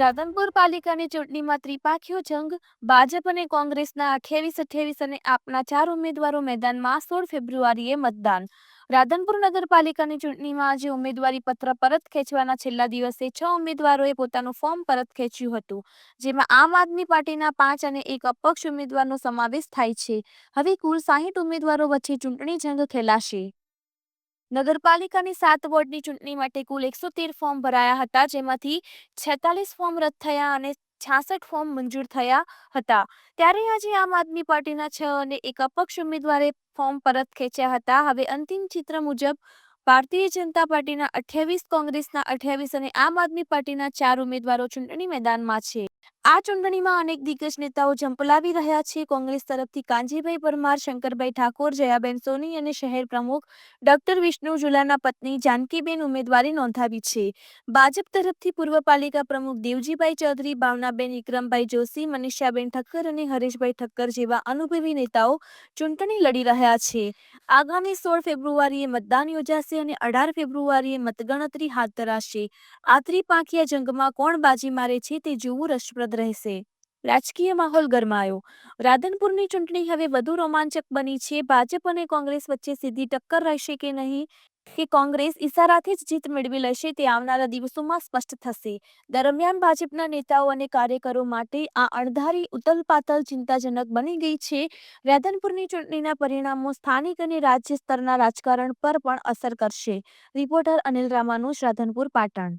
રાધનપુર પાલિકાની ચૂંટણીમાં ત્રિપાખીઓ જંગ, ભાજપ અને કોંગ્રેસના અઠ્યાવીસ અઠ્યાવીસ અને આપના ચાર ઉમેદવારો મેદાનમાં સોળ ફેબ્રુઆરીએ મતદાન. રાધનપુર નગરપાલિકાની ચૂંટણીમાં આજે ઉમેદવારી પત્ર પરત ખેંચવાના છેલ્લા દિવસે છ ઉમેદવારોએ પોતાનું ફોર્મ પરત ખેંચ્યું હતું, જેમાં આમ આદમી પાર્ટીના પાંચ અને એક અપક્ષ ઉમેદવારનો સમાવેશ થાય છે. હવે કુલ સાહીઠ ઉમેદવારો વચ્ચે ચૂંટણી જંગ ખેલાશે. નગરપાલિકાની સાત વોર્ડની ચૂંટણી માટે કુલ એકસો તેર ફોર્મ ભરાયા હતા, જેમાંથી છેતાલીસ ફોર્મ રદ થયા અને છાસઠ ફોર્મ મંજૂર થયા હતા. ત્યારે આજે આમ આદમી પાર્ટીના છ અને એક અપક્ષ ઉમેદવારે ફોર્મ પરત ખેંચ્યા હતા. હવે અંતિમ ચિત્ર મુજબ, ભારતીય જનતા પાર્ટીના અઠ્યાવીસ, કોંગ્રેસના અઠ્યાવીસ અને આમ આદમી પાર્ટીના ચાર ઉમેદવારો ચૂંટણી મેદાનમાં છે. આ ચૂંટણીમાં અનેક દિગ્ગજ નેતાઓ ઝંપલાવી રહ્યા છે. કોંગ્રેસ તરફથી કાંજીભાઈ પરમાર, શંકરભાઈ ઠાકોર, જયાબેન સોની અને શહેર પ્રમુખ ડોક્ટર વિષ્ણુ ઝુલાના પત્ની જાનકીબેન ઉમેદવારી નોંધાવી છે. ભાજપ તરફથી પૂર્વ પાલિકા પ્રમુખ દેવજીભાઈ ચૌધરી, ભાવનાબેન વિક્રમભાઈ જોશી, મનીષાબેન ઠક્કર અને હરેશભાઈ ઠક્કર જેવા અનુભવી નેતાઓ ચૂંટણી લડી રહ્યા છે. આગામી સોળ ફેબ્રુઆરીએ મતદાન યોજાશે અને અઢાર ફેબ્રુઆરીએ મતગણતરી હાથ ધરાશે. આ ત્રિપાંખીયા જંગમાં કોણ બાજી મારે છે તે જોવું રસપ્રદ રહેશે. રાજકીય માહોલ ગરમાયો. રાધનપુરની ચૂંટણી હવે વધુ રોમાંચક બની છે. ભાજપ અને કોંગ્રેસ વચ્ચે સીધી ટક્કર રહેશે કે નહીં? કે કોંગ્રેસ ઇશારાથી જ જીત મેળવી લેશે તે આવનારા દિવસોમાં સ્પષ્ટ થશે. દરમિયાન ભાજપના નેતાઓ અને કાર્યકરો માટે આ અણધારી ઉતલપાતલ ચિંતાજનક બની ગઈ છે. રાધનપુરની ચૂંટણીના પરિણામો સ્થાનિક અને રાજ્ય સ્તરના રાજકારણ પર પણ અસર કરશે. રિપોર્ટર અનિલ રામાનુજ, રાધનપુર, પાટણ.